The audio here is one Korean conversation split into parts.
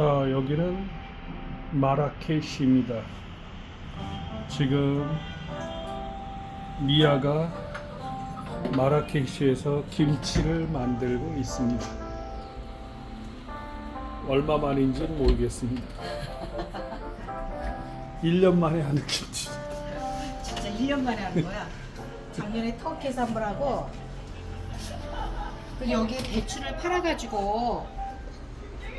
자, 여기는 마라케시입니다. 지금 미아가 마라케시에서 김치를 만들고 있습니다. 얼마 만인지는 모르겠습니다. 1년 만에 하는 김치. 진짜 1년 만에 하는 거야. 작년에 터키에서 한 번 하고 그리고 여기 배추를 팔아가지고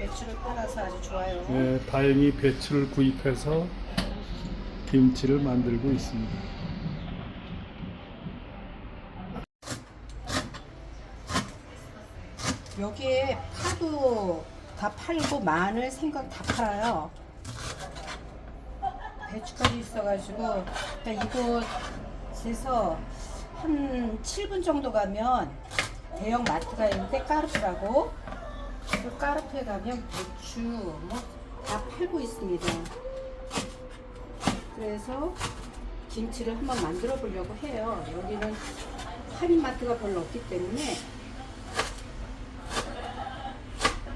배추를 팔아서 아주 좋아요. 네, 다행히 배추를 구입해서 김치를 만들고 있습니다. 여기에 파도 다 팔고 마늘, 생강 다 팔아요. 배추까지 있어가지고 일단 이곳에서 한 7분 정도 가면 대형 마트가 있는데 까르프라고 그 까르프에 가면 배추 뭐 다 팔고 있습니다. 그래서 김치를 한번 만들어 보려고 해요. 여기는 할인마트가 별로 없기 때문에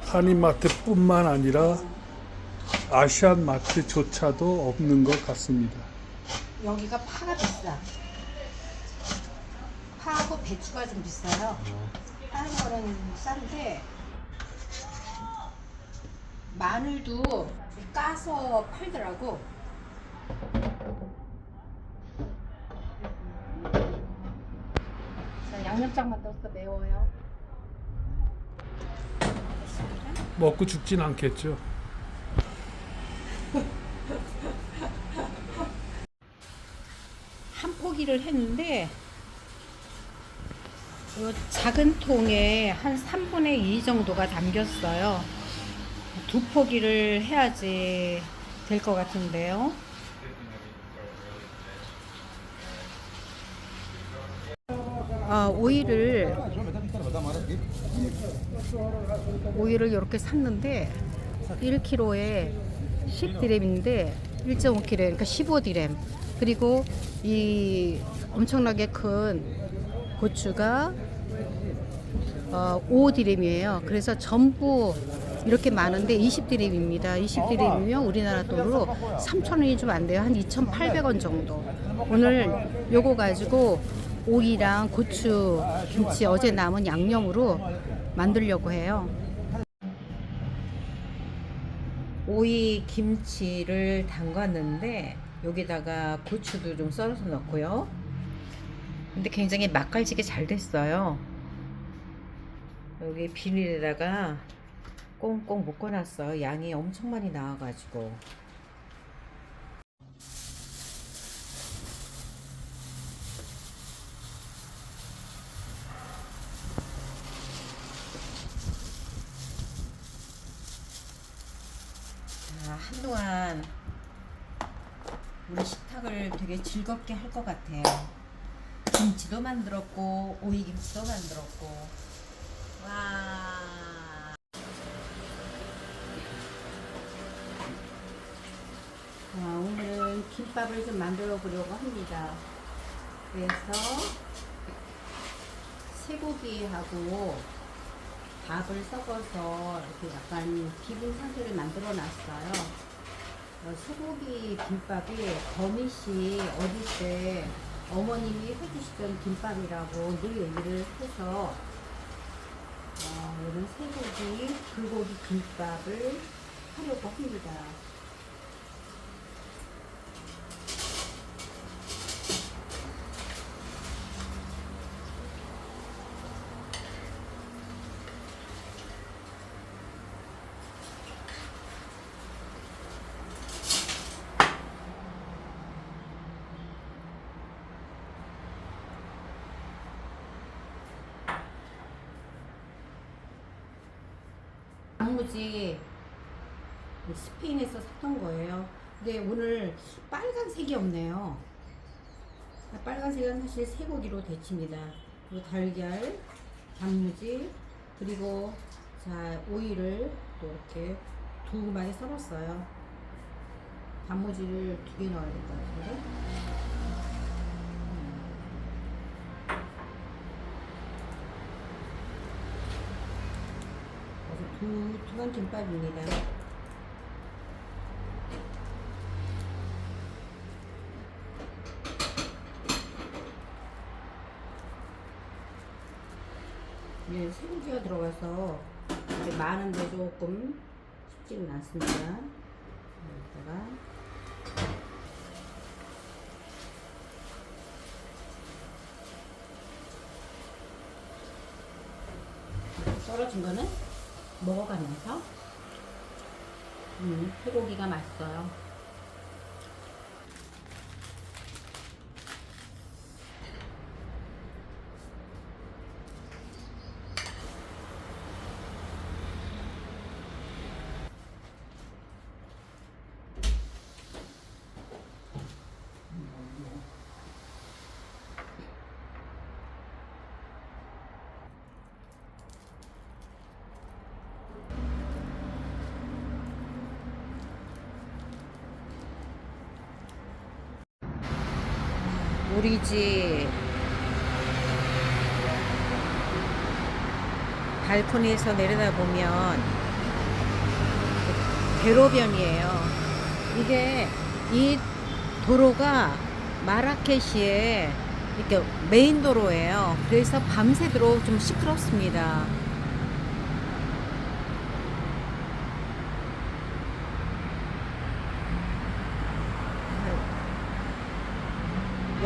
한인마트뿐만 아니라 아시안 마트조차도 없는 것 같습니다. 여기가 파가 비싸. 파하고 배추가 좀 비싸요. 다른 거는 싼데 마늘도 까서 팔더라고. 자, 양념장만 넣어서 매워요. 먹고 죽진 않겠죠. 한 포기를 했는데 요 작은 통에 한 3분의 2 정도가 담겼어요. 두 포기를 해야지 될 것 같은데요. 아, 오이를 오이를 이렇게 샀는데 1kg에 10디램인데 1.5kg 그러니까 15디램 그리고 이 엄청나게 큰 고추가 어, 5디램이에요. 그래서 전부 이렇게 많은데 20디램입니다. 20디램이면 우리나라 돈으로 3,000원이 좀 안 돼요. 한 2,800원 정도. 오늘 요거 가지고 오이랑 고추, 김치 어제 남은 양념으로 만들려고 해요. 오이 김치를 담갔는데 여기다가 고추도 좀 썰어서 넣고요. 근데 굉장히 맛깔지게 잘 됐어요. 여기 비닐에다가 꽁꽁 묶어놨어요. 양이 엄청 많이 나와가지고. 자, 한동안 우리 식탁을 되게 즐겁게 할 것 같아요. 김치도 만들었고 오이김치도 만들었고 김밥을 좀 만들어 보려고 합니다. 그래서 쇠고기하고 밥을 섞어서 이렇게 약간 비분 상태를 만들어 놨어요. 어, 쇠고기 김밥이 거미씨 어릴 때 어머님이 해주시던 김밥이라고 늘 얘기를 해서 어, 이런 쇠고기 불고기 김밥을 하려고 합니다. 단무지 스페인에서 샀던 거예요. 근데 오늘 빨간색이 없네요. 빨간색은 사실 쇠고기로 데칩니다. 그리고 달걀, 단무지, 그리고 자 오이를 또 이렇게 두 마리 썰었어요. 단무지를 두 개 넣어야 될 것 같은데. 두, 두번 김밥입니다. 예, 생기가 들어가서 이제 많은데 조금 쉽지는 않습니다. 여기다가 썰어진 거는 먹어가면서 음, 소고기가 맛있어요. 우리 집 발코니에서 내려다보면 대로변이에요. 이게 이 도로가 마라케시의 이렇게 메인 도로예요. 그래서 밤새도록 좀 시끄럽습니다.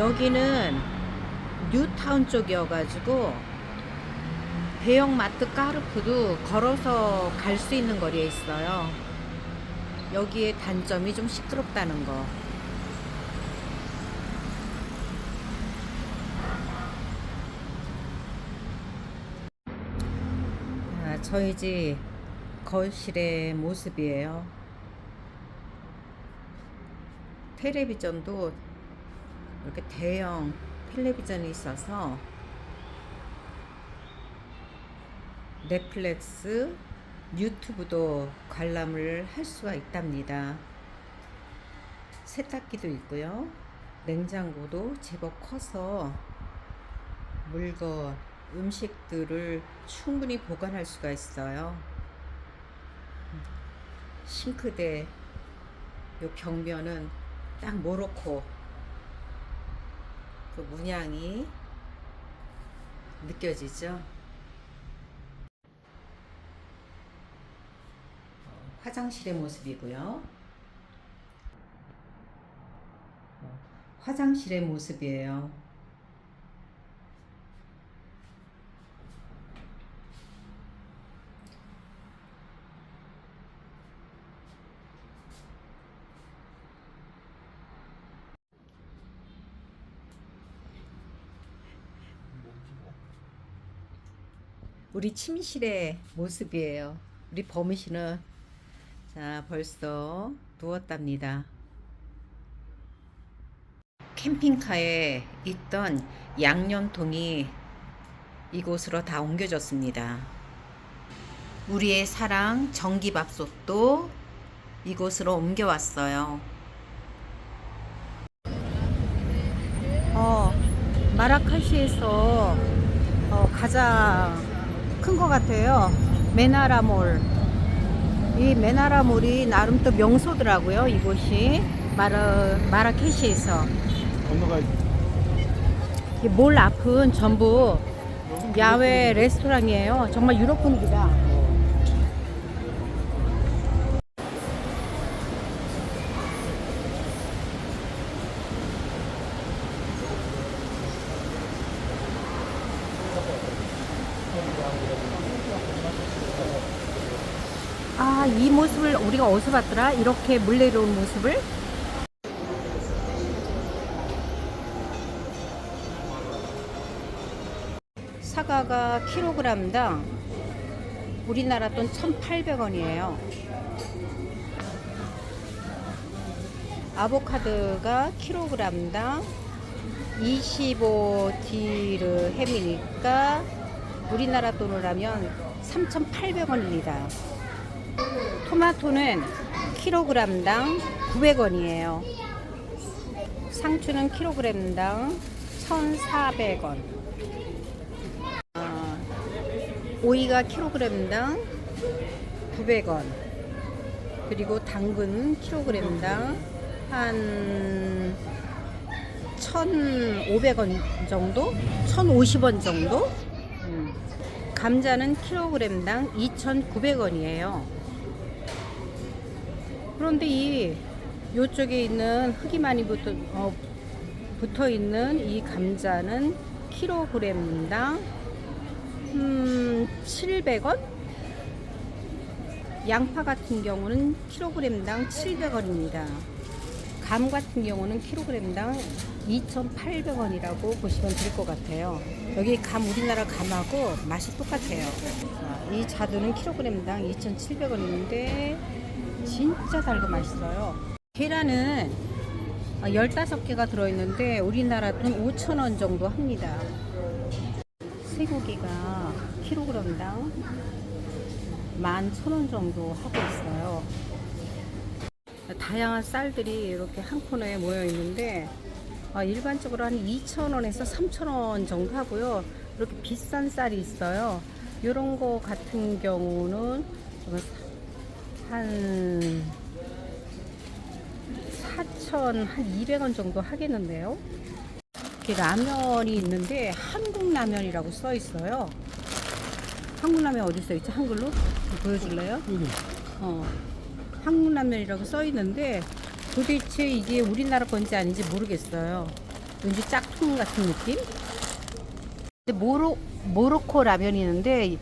여기는 뉴타운 쪽이어가지고 대형 마트 까르푸도 걸어서 갈 수 있는 거리에 있어요. 여기에 단점이 좀 시끄럽다는 거. 아, 저희 집 거실의 모습이에요. 텔레비전도 이렇게 대형 텔레비전이 있어서 넷플릭스, 유튜브도 관람을 할 수가 있답니다. 세탁기도 있고요. 냉장고도 제법 커서 물건, 음식들을 충분히 보관할 수가 있어요. 싱크대, 요 벽면은 딱 모로코 그 문양이 느껴지죠? 화장실의 모습이고요. 화장실의 모습이에요. 우리 침실의 모습이에요. 우리 범희 씨는 자 벌써 누웠답니다. 캠핑카에 있던 양념통이 이곳으로 다 옮겨졌습니다. 우리의 사랑 전기밥솥도 이곳으로 옮겨왔어요. 어, 마라카시에서 어, 가장 큰 것 같아요. 메나라몰. 이 메나라몰이 나름 또 명소더라고요. 이곳이 마라 마라케시에서 건너가야 이몰 앞은 전부 야외 레스토랑이에요. 정말 유럽 분위기다. 아, 이 모습을 우리가 어디서 봤더라? 이렇게 물 내려오는 모습을? 사과가 킬로그램당 우리나라 돈 1,800원이에요. 아보카도가 킬로그램당 25디르 햄이니까 우리나라 돈으로 하면 3,800원입니다. 토마토는 킬로그램당 900원이에요. 상추는 킬로그램당 1,400원. 아, 오이가 킬로그램당 900원. 그리고 당근은 킬로그램당 한 1,500원 정도? 1,050원 정도? 음. 감자는 킬로그램당 2,900원이에요. 그런데 이 요쪽에 있는 흙이 많이 붙어, 어, 붙어 있는 이 감자는 킬로그램당 음, 700원? 양파 같은 경우는 킬로그램당 700원입니다. 감 같은 경우는 킬로그램당 2,800원이라고 보시면 될 것 같아요. 여기 감 우리나라 감하고 맛이 똑같아요. 자, 이 자두는 킬로그램당 2,700원인데 진짜 달고 맛있어요. 계란은 15개가 들어있는데 우리나라 돈 5,000원 정도 합니다. 쇠고기가 킬로그램당 11,000원 정도 하고 있어요. 다양한 쌀들이 이렇게 한 코너에 모여 있는데 아, 일반적으로 한 2,000원에서 3,000원 정도 하고요. 이렇게 비싼 쌀이 있어요. 이런 거 같은 경우는 한 4,000, 한 200원 정도 하겠는데요. 이렇게 라면이 있는데 한국 라면이라고 써 있어요. 한국 라면 어디 써 있지? 한글로 보여줄래요? 어, 한국 라면이라고 써 있는데 도대체 이게 우리나라 건지 아닌지 모르겠어요. 왠지 짝퉁 같은 느낌? 모로 모로코 라면이 있는데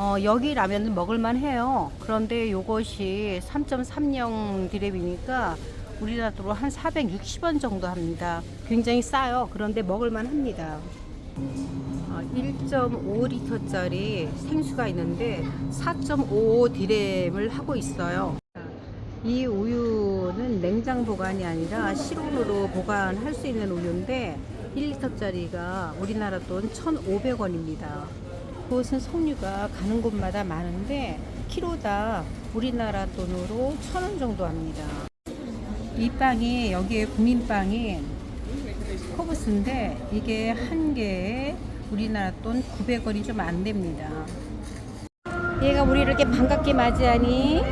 어, 여기 라면은 먹을만 해요. 그런데 이것이 3.30 디랩이니까 우리나라 돈으로 한 460원 정도 합니다. 굉장히 싸요. 그런데 먹을만 합니다. 1.5리터짜리 생수가 있는데 4.5 디램을 하고 있어요. 이 우유는 냉장 보관이 아니라 실온으로 보관할 수 있는 우유인데 1리터짜리가 우리나라 돈 1,500원입니다. 그것은 석류가 가는 곳마다 많은데 키로당 우리나라 돈으로 1,000원 정도 합니다. 이 빵이 여기에 국민빵이 커브스인데 이게 한 개에 우리나라 돈 900원이 좀 안 됩니다. 얘가 우리 이렇게 반갑게 맞이하니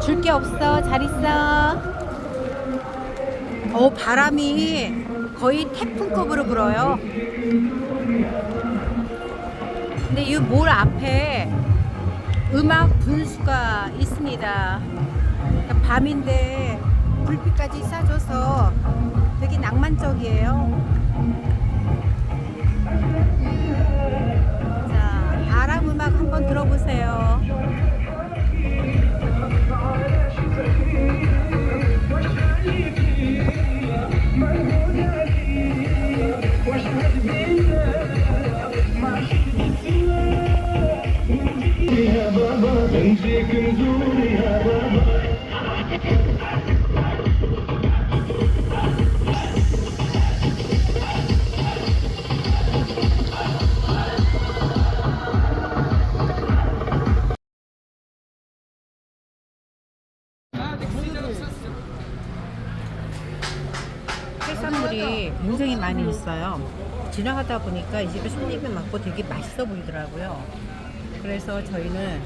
줄 게 없어 잘 있어. 어 바람이 거의 태풍급으로 불어요. 근데 이 몰 앞에 음악 분수가 있습니다. 밤인데 불빛까지 쏴줘서 되게 낭만적이에요. 자, 아랍 음악 한번 들어보세요. 해산물이 굉장히 많이 있어요. 지나가다 보니까 이 집에 손님이 많고 되게 맛있어 보이더라고요. 그래서 저희는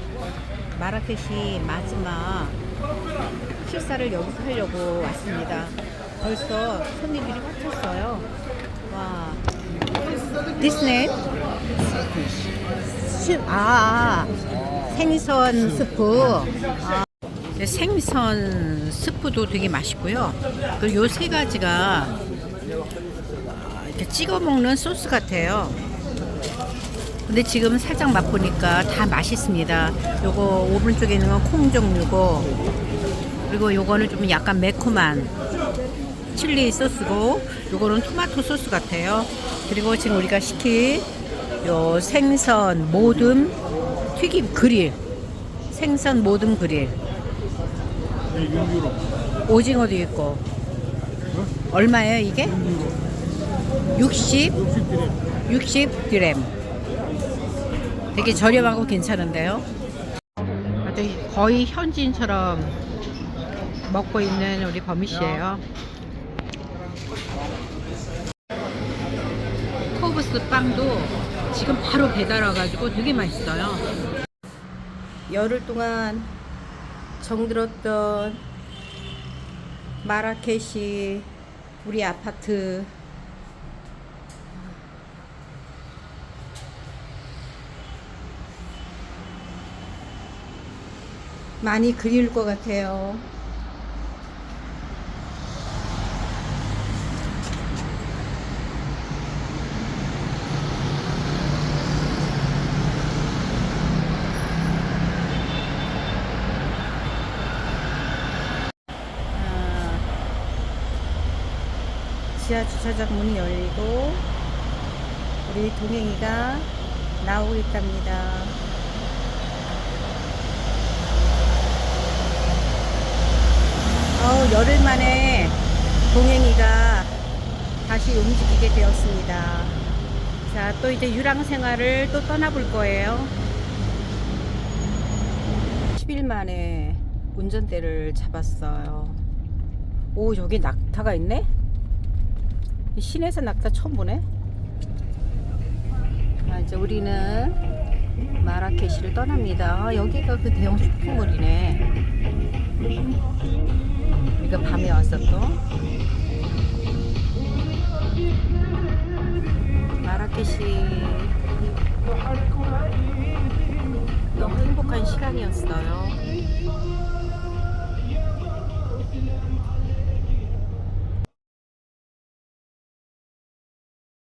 마라케시 마지막 식사를 여기서 하려고 왔습니다. 벌써 손님들이 꽉 찼어요. 와. This name? 시- 아, 아, 생선 스프. 아, 네, 생선 스프도 되게 맛있고요. 그리고 요 세 가지가 이렇게 찍어 먹는 소스 같아요. 근데 지금 살짝 맛보니까 다 맛있습니다. 요거 오른쪽에 있는 건 콩 종류고, 그리고 요거는 좀 약간 매콤한 칠리 소스고, 요거는 토마토 소스 같아요. 그리고 지금 우리가 시킨 요 생선 모듬 튀김 그릴, 생선 모듬 그릴. 네, 6유로. 오징어도 있고 얼마예요 이게? 60 60드림. 60 드램 되게 저렴하고 괜찮은데요 아주 거의 현지인처럼 먹고 있는 우리 범희 씨예요 코브스 빵도 지금 바로 배달 와가지고 되게 맛있어요 열흘 동안 정들었던 마라케시 우리 아파트 많이 그리울 것 같아요. 지하 주차장 문이 열리고 우리 동행이가 나오고 있답니다. 어우, 열흘 만에 동행이가 다시 움직이게 되었습니다. 자, 또 이제 유랑 생활을 또 떠나볼 거예요. 10일 만에 운전대를 잡았어요. 오, 여기 낙타가 있네? 이 시내에서 낙타 처음 보네? 아, 이제 우리는 마라케시를 떠납니다. 아, 여기가 그 대형 쇼핑몰이네. 우리가 밤에 왔었던 마라케시 너무 행복한 시간이었어요.